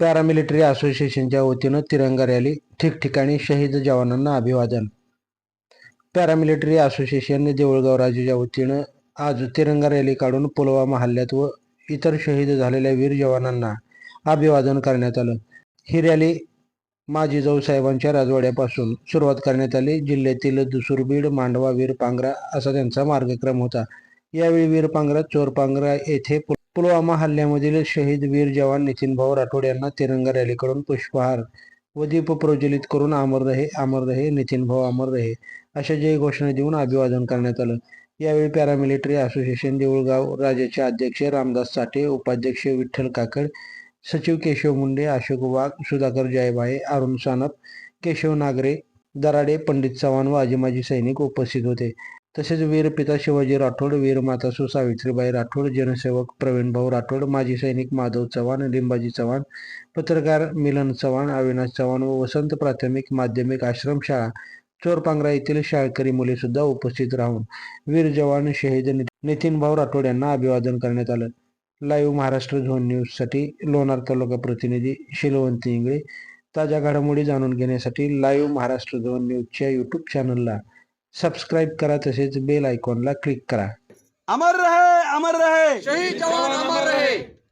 Paramilitary असोसिएशनच्या वतीनं तिरंगा रॅली ठिकठिकाणी शहीद जवानांना अभिवादन. पॅरामिलिटरी असोसिएशन देऊळगाव राजेच्या वतीनं आज तिरंगा रॅली काढून पुलवामा हल्ल्यात व इतर शहीद झालेल्या वीर जवानांना अभिवादन करण्यात आलं. ही रॅली माजी साहेबांच्या राजवाड्यापासून सुरुवात करण्यात आली. जिल्ह्यातील दुसुरबीड मांडवा वीरपांगरा असा त्यांचा मार्गक्रम होता. यावेळी वीरपांगरा चोरपांगरा येथे पुलवामा हल्ल्यामधील शहीद वीर जवान नितीनभाऊ राठोड यांना तिरंगा रॅलीकडून पुष्पहार व दीप प्रज्वलित करून अमर रहे अमर रहे नितीनभाऊ अमर रहे अशा जय घोषणा देऊन अभिवादन करण्यात आलं. यावेळी पॅरामिलिटरी असोसिएशन देऊळगाव राजाचे अध्यक्ष रामदास साठे उपाध्यक्ष विठ्ठल काकड सचिव केशव मुंडे अशोक वाघ सुधाकर जयभाये अरुण सानप केशव नागरे दराडे पंडित चव्हाण व आजीमाजी सैनिक उपस्थित होते. तसेच वीरपिता शिवाजी राठोड वीरमाता सु सावित्रीबाई राठोड जनसेवक प्रवीणभाऊ राठोड माजी सैनिक माधव चव्हाण लिंबाजी चव्हाण पत्रकार मिलन चव्हाण अविनाश चव्हाण व वसंत प्राथमिक माध्यमिक आश्रमशाळा चोरपांगरा येथील शाळकरी मुले सुद्धा उपस्थित राहून वीर जवान शहीद नितीन भाऊ राठोड यांना अभिवादन करण्यात आलं. लाईव्ह महाराष्ट्र झोन न्यूजसाठी लोणार तालुका प्रतिनिधी शिलवंती इंगळे ताज्या घडामोडी जाणून घेण्यासाठी लाईव्ह महाराष्ट्र झोन न्यूजच्या युट्यूब चॅनलला सबस्क्राईब करा तसेच बेल आयकॉनला क्लिक करा. अमर रहे अमर रहे. शहीद जवान अमर रहे.